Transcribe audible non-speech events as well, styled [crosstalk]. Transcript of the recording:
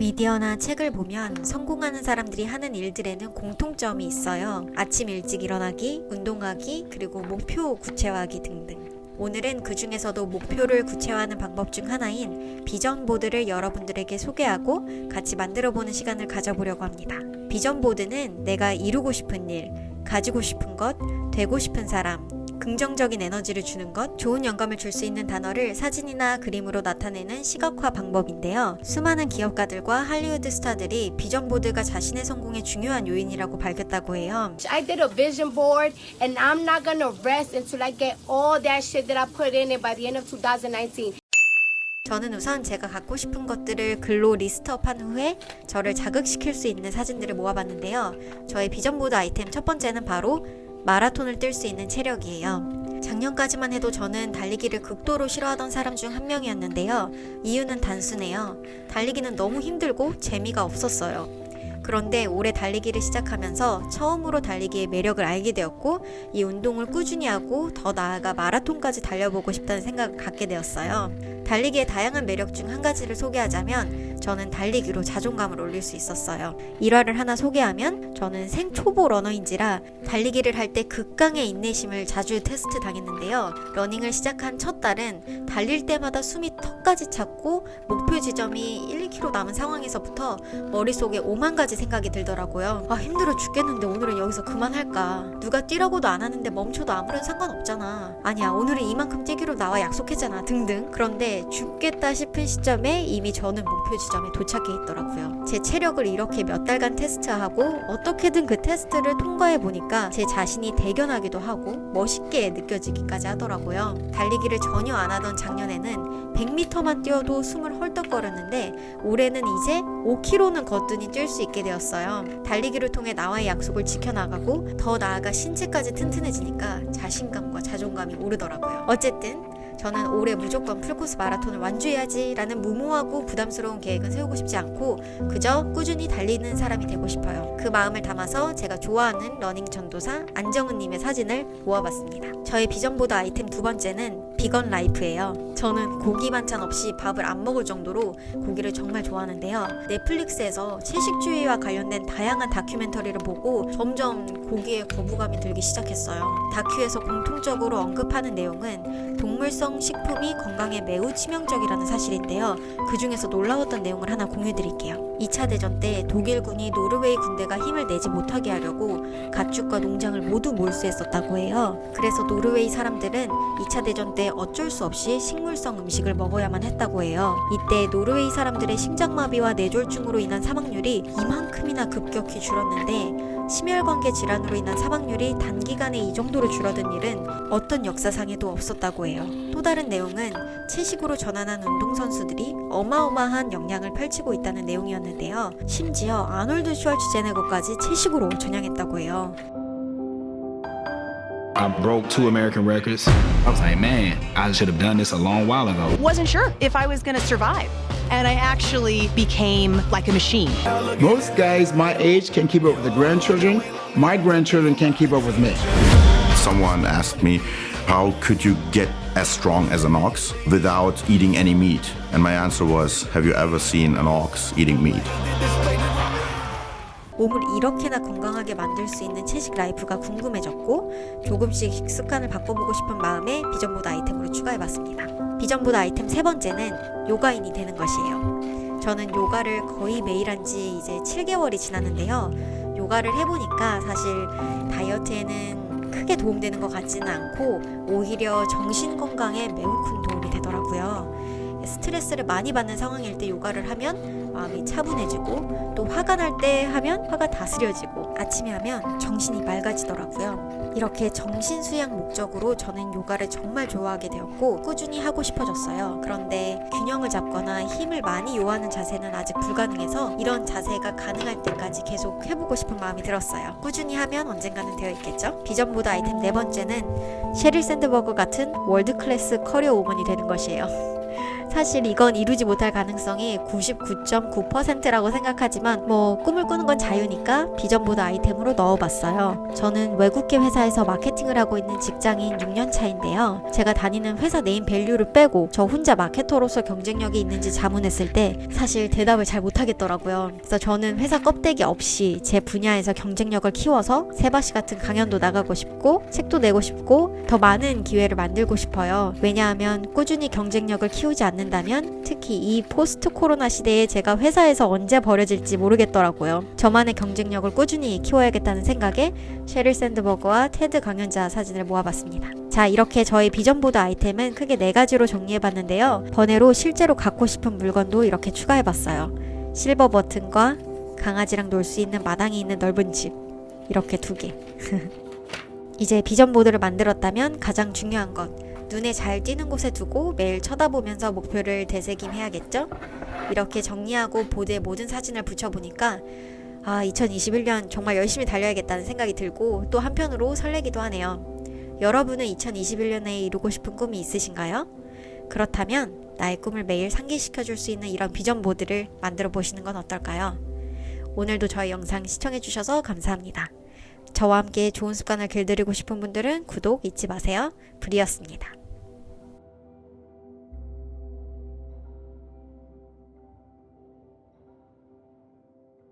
미디어나 책을 보면 성공하는 사람들이 하는 일들에는 공통점이 있어요. 아침 일찍 일어나기, 운동하기, 그리고 목표 구체화하기 등등. 오늘은 그 중에서도 목표를 구체화하는 방법 중 하나인 비전 보드를 여러분들에게 소개하고 같이 만들어 보는 시간을 가져보려고 합니다. 비전 보드는 내가 이루고 싶은 일, 가지고 싶은 것, 되고 싶은 사람, 긍정적인 에너지를 주는 것, 좋은 영감을 줄 수 있는 단어를 사진이나 그림으로 나타내는 시각화 방법인데요. 수많은 기업가들과 할리우드 스타들이 비전 보드가 자신의 성공의 중요한 요인이라고 밝혔다고 해요. I did a vision board and I'm not gonna rest until I get all that shit that I put in it by the end of 2019. 저는 우선 제가 갖고 싶은 것들을 글로 리스트업한 후에 저를 자극시킬 수 있는 사진들을 모아봤는데요. 저의 비전보드 아이템 첫 번째는 바로 마라톤을 뛸 수 있는 체력이에요. 작년까지만 해도 저는 달리기를 극도로 싫어하던 사람 중 한 명이었는데요. 이유는 단순해요. 달리기는 너무 힘들고 재미가 없었어요. 그런데 올해 달리기를 시작하면서 처음으로 달리기의 매력을 알게 되었고 이 운동을 꾸준히 하고 더 나아가 마라톤까지 달려보고 싶다는 생각을 갖게 되었어요. 달리기의 다양한 매력 중 한 가지를 소개하자면 저는 달리기로 자존감을 올릴 수 있었어요. 일화를 하나 소개하면 저는 생초보 러너인지라 달리기를 할 때 극강의 인내심을 자주 테스트 당했는데요. 러닝을 시작한 첫 달은 달릴 때마다 숨이 턱까지 찼고 목표 지점이 1, 2km 남은 상황에서부터 머릿속에 오만 가지 생각이 들더라고요. 아 힘들어 죽겠는데 오늘은 여기서 그만할까? 누가 뛰라고도 안 하는데 멈춰도 아무런 상관없잖아. 아니야 오늘은 이만큼 뛰기로 나와 약속했잖아 등등. 그런데 죽겠다 싶은 시점에 이미 저는 목표 지점 에 도착해 있더라고요. 제 체력을 이렇게 몇 달간 테스트하고 어떻게든 그 테스트를 통과해 보니까 제 자신이 대견하기도 하고 멋있게 느껴지기까지 하더라고요. 달리기를 전혀 안 하던 작년에는 100m만 뛰어도 숨을 헐떡거렸는데 올해는 이제 5km는 거뜬히 뛸 수 있게 되었어요. 달리기를 통해 나와의 약속을 지켜나가고 더 나아가 신체까지 튼튼해지니까 자신감과 자존감이 오르더라고요. 어쨌든 저는 올해 무조건 풀코스 마라톤을 완주해야지 라는 무모하고 부담스러운 계획은 세우고 싶지 않고 그저 꾸준히 달리는 사람이 되고 싶어요. 그 마음을 담아서 제가 좋아하는 러닝 전도사 안정은님의 사진을 모아봤습니다. 저의 비전보드 아이템 두 번째는 비건 라이프예요. 저는 고기 반찬 없이 밥을 안 먹을 정도로 고기를 정말 좋아하는데요. 넷플릭스에서 채식주의와 관련된 다양한 다큐멘터리를 보고 점점 고기에 거부감이 들기 시작했어요. 다큐에서 공통적으로 언급하는 내용은 동물성 식품이 건강에 매우 치명적이라는 사실인데요. 그 중에서 놀라웠던 내용을 하나 공유드릴게요. 2차 대전 때 독일군이 노르웨이 군대가 힘을 내지 못하게 하려고 가축과 농장을 모두 몰수했었다고 해요. 그래서 노르웨이 사람들은 2차 대전 때 어쩔 수 없이 식물성 음식을 먹어야만 했다고 해요. 이때 노르웨이 사람들의 심장마비와 뇌졸중으로 인한 사망률이 이만큼이나 급격히 줄었는데 심혈관계 질환으로 인한 사망률이 단기간에 이 정도로 줄어든 일은 어떤 역사상에도 없었다고 해요. 또 다른 내용은 채식으로 전환한 운동선수들이 어마어마한 역량을 펼치고 있다는 내용이었는데요. 심지어 아놀드 슈왈츠제네거까지 채식으로 전향했다고 해요. I broke two American records. I was like, man, I should have done this a long while ago. wasn't sure if I was going to survive. And I actually became like a machine. Most guys my age can keep up with the grandchildren. My grandchildren can't keep up with me. Someone asked me, How could you get as strong as an ox without eating any meat? And my answer was, Have you ever seen an ox eating meat? 몸을 이렇게나 건강하게 만들 수 있는 채식 라이프가 궁금해졌고 조금씩 식습관을 바꿔보고 싶은 마음에 비전보드 아이템으로 추가해봤습니다. 비전보드 아이템 세 번째는 요가인이 되는 것이에요. 저는 요가를 거의 매일 한 지 이제 7개월이 지났는데요. 요가를 해보니까 사실 다이어트에는 크게 도움되는 것 같지는 않고 오히려 정신 건강에 매우 큰 도움이 되더라고요. 스트레스를 많이 받는 상황일 때 요가를 하면 마음이 차분해지고 또 화가 날 때 하면 화가 다스려지고 아침에 하면 정신이 맑아지더라고요. 이렇게 정신 수양 목적으로 저는 요가를 정말 좋아하게 되었고 꾸준히 하고 싶어졌어요. 그런데 균형을 잡거나 힘을 많이 요하는 자세는 아직 불가능해서 이런 자세가 가능할 때까지 계속 해보고 싶은 마음이 들었어요. 꾸준히 하면 언젠가는 되어 있겠죠? 비전보드 아이템 네 번째는 셰릴 샌드버그 같은 월드 클래스 커리어 우먼이 되는 것이에요. 사실 이건 이루지 못할 가능성이 99.9%라고 생각하지만 뭐 꿈을 꾸는 건 자유니까 비전보드 아이템으로 넣어봤어요. 저는 외국계 회사에서 마케팅을 하고 있는 직장인 6년 차인데요. 제가 다니는 회사 네임 밸류를 빼고 저 혼자 마케터로서 경쟁력이 있는지 자문했을 때 사실 대답을 잘 못하겠더라고요. 그래서 저는 회사 껍데기 없이 제 분야에서 경쟁력을 키워서 세바시 같은 강연도 나가고 싶고 책도 내고 싶고 더 많은 기회를 만들고 싶어요. 왜냐하면 꾸준히 경쟁력을 키우지 않는 다면 특히 이 포스트 코로나 시대에 제가 회사에서 언제 버려질지 모르겠더라고요. 저만의 경쟁력을 꾸준히 키워야겠다는 생각에 셰릴 샌드버그와 테드 강연자 사진을 모아봤습니다. 자, 이렇게 저의 비전 보드 아이템은 크게 네 가지로 정리해봤는데요. 번외로 실제로 갖고 싶은 물건도 이렇게 추가해봤어요. 실버 버튼과 강아지랑 놀 수 있는 마당이 있는 넓은 집. 이렇게 두 개. [laughs] 이제 비전 보드를 만들었다면 가장 중요한 것. 눈에 잘 띄는 곳에 두고 매일 쳐다보면서 목표를 되새김해야겠죠? 이렇게 정리하고 보드에 모든 사진을 붙여보니까 아, 2021년 정말 열심히 달려야겠다는 생각이 들고 또 한편으로 설레기도 하네요. 여러분은 2021년에 이루고 싶은 꿈이 있으신가요? 그렇다면 나의 꿈을 매일 상기시켜 줄 수 있는 이런 비전 보드를 만들어 보시는 건 어떨까요? 오늘도 저희 영상 시청해 주셔서 감사합니다. 저와 함께 좋은 습관을 길들이고 싶은 분들은 구독 잊지 마세요. 브리였습니다.